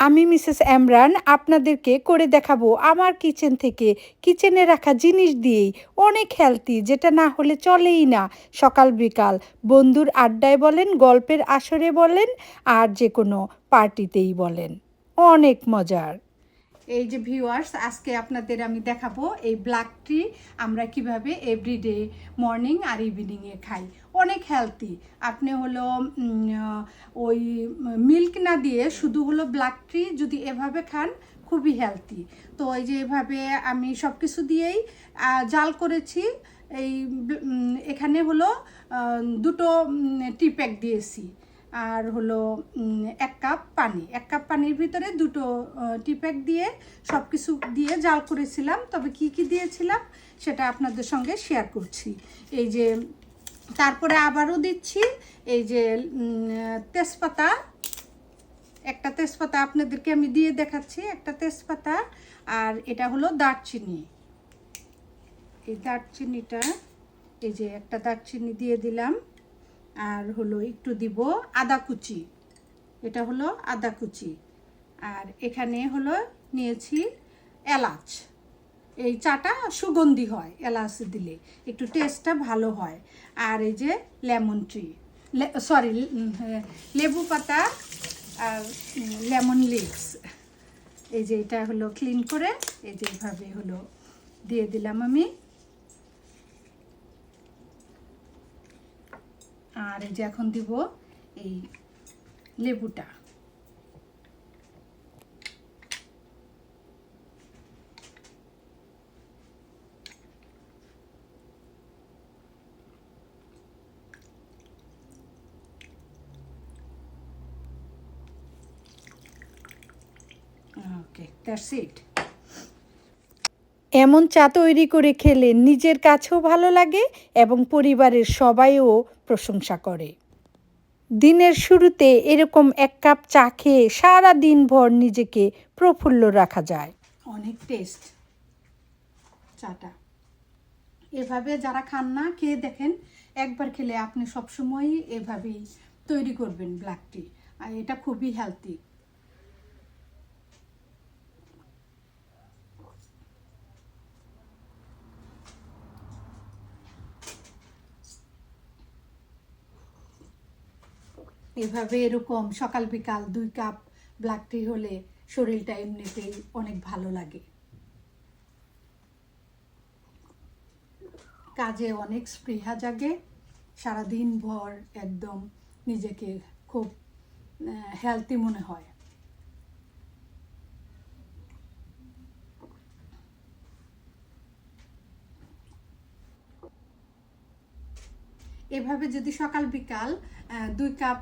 আমি মিসেস এমরান আপনাদেরকে করে দেখাবো আমার কিচেন থেকে। কিচেনে রাখা জিনিস দিয়েই অনেক হেলদি যেটা না হলে চলেই না। সকাল বিকাল বন্ধুর আড্ডায় বলেন, গল্পের আসরে বলেন, আর যে কোনো পার্টিতেই বলেন। অনেক মজার। এই যে ভিউয়ার্স আজকে আপনাদের আমি দেখাবো এই ব্ল্যাক টি আমরা কীভাবে এভরিডে মর্নিং আর ইভিনিংয়ে খাই। অনেক হেলদি আপনি হলো ওই মিল্ক না দিয়ে শুধু হলো ব্ল্যাক টি যদি এভাবে খান, খুবই হেলদি তো এই যে এভাবে আমি সব কিছু দিয়েই জাল করেছি। এই এখানে হলো দুটো টি প্যাক দিয়েছি। আর হলো এক কাপ পানি। এক কাপ পানির ভিতরে দুটো টি প্যাক দিয়ে সব কিছু দিয়ে জাল করেছিলাম। তবে কি কি দিয়েছিলাম, সেটা আপনাদের সঙ্গে শেয়ার করছি। এই যে তারপরে আবারও দিচ্ছি এই যে তেজপাতা। একটা তেজপাতা আপনাদেরকে আমি দিয়ে দেখাচ্ছি, একটা তেজপাতা, আর এটা হলো দারচিনি। এই দারচিনিটা, এই যে একটা দারচিনি দিয়ে দিলাম, আর হলো একটু দিব আদা কুচি। এটা হলো আদা কুচি। আর এখানে হলো নিয়েছি এলাচ। এই চাটা সুগন্ধি হয়, এলাচ দিলে। একটু টেস্টটা ভালো হয়। আর এই যে লেমন ট্রি সরি লেবু পাতা আর লেমন লিভস এই যে এটা হলো ক্লিন করে, এই যে এইভাবে হলো দিয়ে দিলাম আমি। আর এই যে এখন দিব এই লেবুটা। ওকে দ্যাটস ইট এমন চা তৈরি করে খেলে নিজের কাছেও ভালো লাগে এবং পরিবারের সবাইও প্রশংসা করে। দিনের শুরুতে এরকম এক কাপ চা খেয়ে সারা দিনভর নিজেকে প্রফুল্ল রাখা যায়। অনেক টেস্ট চাটা। এভাবে যারা খান না খেয়ে দেখেন একবার খেলে আপনি সবসময়ই এভাবেই তৈরি করবেন ব্ল্যাক টি আর এটা খুবই হেলদি এভাবে এরকম সকাল বিকাল দুই কাপ ব্ল্যাক টি হলে শরীরটা এমনিতেই অনেক ভালো লাগে। কাজে অনেক স্পৃহা জাগে, সারাদিন ভর একদম নিজেকে খুব হেলদি মনে হয়। এভাবে যদি সকাল বিকাল দুই কাপ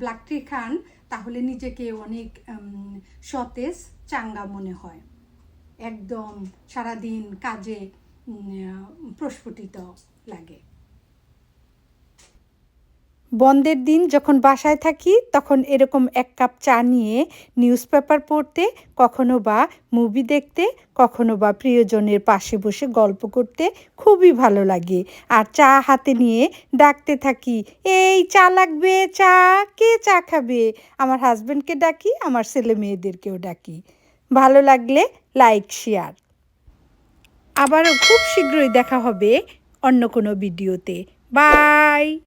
ব্ল্যাক টি খান, তাহলে নিজেকে অনেক সতেজ চাঙ্গা মনে হয়। একদম সারাদিন কাজে প্রস্ফুটিত লাগে। বন্ধের দিন যখন বাসায় থাকি, তখন এরকম এক কাপ চা নিয়ে নিউজ পেপার পড়তে, কখনো বা মুভি দেখতে, কখনো বা প্রিয়জনের পাশে বসে গল্প করতে খুবই ভালো লাগে। আর চা হাতে নিয়ে ডাকতে থাকি, এই চা লাগবে, চা, কে চা খাবে? আমার হাজব্যান্ডকে ডাকি, আমার ছেলে মেয়েদেরকেও ডাকি। ভালো লাগলে লাইক, শেয়ার। আবারও খুব শীঘ্রই দেখা হবে অন্য কোনো ভিডিওতে। বাই!